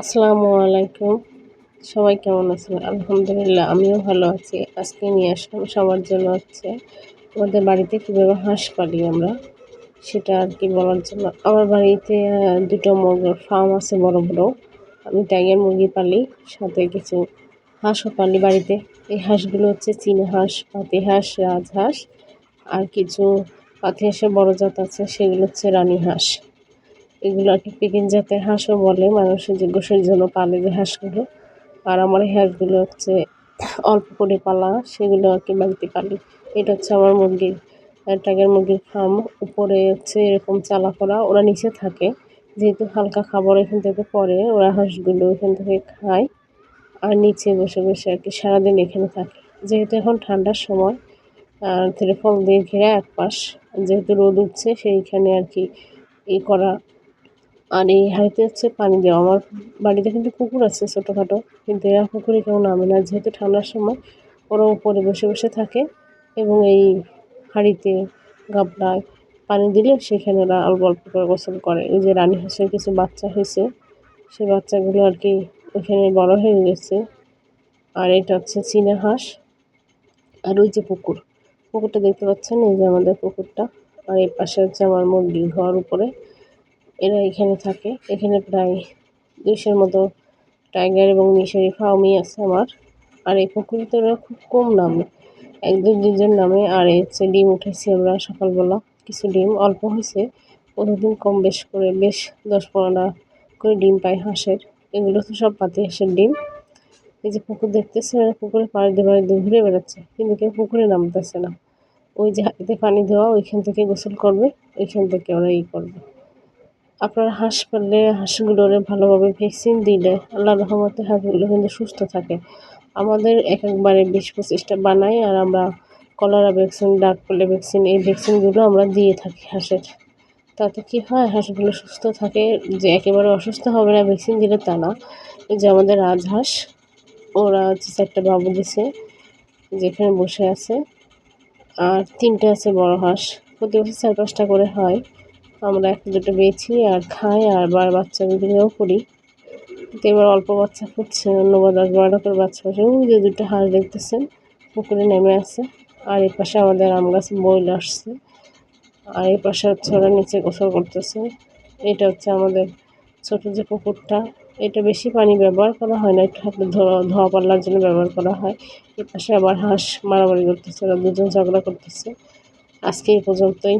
আসসালামু আলাইকুম। সবাই কেমন আছেন? আলহামদুলিল্লাহ, আমিও ভালো আছি। আজকে নিয়ে আসলাম সবার জন্য হচ্ছে আমাদের বাড়িতে কীভাবে হাঁস পালি আমরা, সেটা আর কি বলার জন্য। আমার বাড়িতে দুটো মুরগির ফার্ম আছে বড় বড়। আমি টাইগার মুরগি পালি, সাথে কিছু হাঁসও পালি বাড়িতে। এই হাঁসগুলো হচ্ছে চীনা হাঁস, পাতি হাঁস রাজহাঁস আর কিছু পাতি হাঁসের বড় জাত আছে, সেগুলো হচ্ছে রানী হাঁস। এগুলো আর কি পেকিং জাতের হাঁসও বলে, মানুষের যে গোসের জন্য পালে যে হাঁসগুলো। আর আমার এই হাঁসগুলো হচ্ছে অল্প করে পালা, সেগুলো আর কি বাড়িতে পালি। এটা হচ্ছে আমার মুরগির টাইগার মুরগির ফার্ম। উপরে হচ্ছে এরকম চালা করা, ওরা নিচে থাকে। যেহেতু হালকা খাবার এখান থেকে পরে, ওরা হাঁসগুলো এখান থেকে খায়। আর নিচে বসে বসে আর কি সারাদিন এখানে থাকে। যেহেতু এখন ঠান্ডার সময় আর ফল দিয়ে ঘেরা এক পাশ যেহেতু রোদ উঠছে, সেইখানে আর কি ই করা আর এই হাঁড়িতে হচ্ছে পানি দেওয়া আমার বাড়িতে কিন্তু পুকুর আছে ছোটোখাটো, কিন্তু এরা পুকুরে কেউ নামে না। যেহেতু ঠান্ডার সময়, ওরা উপরে বসে বসে থাকে এবং এই হাঁড়িতে গাবলায় পানি দিলে সেখানে ওরা অল্প অল্প করে গোসল করে। এই যে রানী হাঁসের কিছু বাচ্চা হয়েছে সেই বাচ্চাগুলো আর কি ওইখানে বড় হয়ে গেছে। আর এটা হচ্ছে চীনা হাঁস আর ওই যে পুকুর। পুকুরটা দেখতে পাচ্ছেন? এই যে আমাদের পুকুরটা। আর এই পাশে হচ্ছে আমার মুরগির ঘর উপরে। এরা এখানে থাকে। এখানে প্রায় দুইশোর মতো টাইগার এবং মিশরি ফার্মই আছে আমার। আর এই পুকুরিতে ওরা খুব কম নামে। এক দুই দুজন নামে। আর হচ্ছে ডিম উঠেছি আমরা সকালবেলা। কিছু ডিম অল্প হয়েছে। প্রতিদিন কম বেশ করে, বেশ দশ পনেরোটা করে ডিম পাই হাঁসের। এগুলো তো সব পাতি হাঁসের ডিম। এই যে পুকুর দেখতেছে ওরা পুকুরে পাড়ি দিয়ে পাড়ি দিয়ে ঘুরে বেড়াচ্ছে। কিন্তু কেউ পুকুরে নামতেছে না। ওই যে হাতে পানি দেওয়া, ওইখান থেকে গোসল করবে, ওইখান থেকে ওরা ই করবে। আপনার হাঁস পাললে হাঁসগুলোর ভালোভাবে ভ্যাকসিন দিলে আল্লাহ রহমতে হাঁসগুলো কিন্তু সুস্থ থাকে। আমাদের এক একবারে বিশ পঁচিশটা বানাই আর আমরা কলারা ভ্যাকসিন ডাক পড়লে ভ্যাকসিন এই ভ্যাকসিনগুলো আমরা দিয়ে থাকি হাঁসের। তাতে কি হয়, হাঁসগুলো সুস্থ থাকে, যে একেবারে অসুস্থ হবে না ভ্যাকসিন দিলে তা না। যে আমাদের রাজহাঁস, ওরা হচ্ছে চারটা বাবু দিছে, যেখানে বসে আছে। আর তিনটে আছে বড় হাঁস। প্রতি বছর চার পাঁচটা করে হয়। আমরা একটা দুটো বেছি আর খাই আর বার বাচ্চা বিক্রিও করি। তো এবার অল্প বাচ্চা ফুটছে অন্য দশ বারোটা করে বাচ্চা ফুটছে ওই যে দুটো হাঁস দেখতেছেন, পুকুরে নেমে আছে। আর এই পাশে আমাদের আম গাছ বইল আসছে। আর এই পাশে হচ্ছে ওরা নিচে গোসল করতেছে। এটা হচ্ছে আমাদের ছোট যে পুকুরটা, এটা বেশি পানি ব্যবহার করা হয় না, একটু হাতে ধোয়া পাল্লার জন্য ব্যবহার করা হয়। এ পাশে আবার হাঁস মারামারি করতেছে, ওরা দুজন ঝগড়া করতেছে। আজকে এই পর্যন্তই।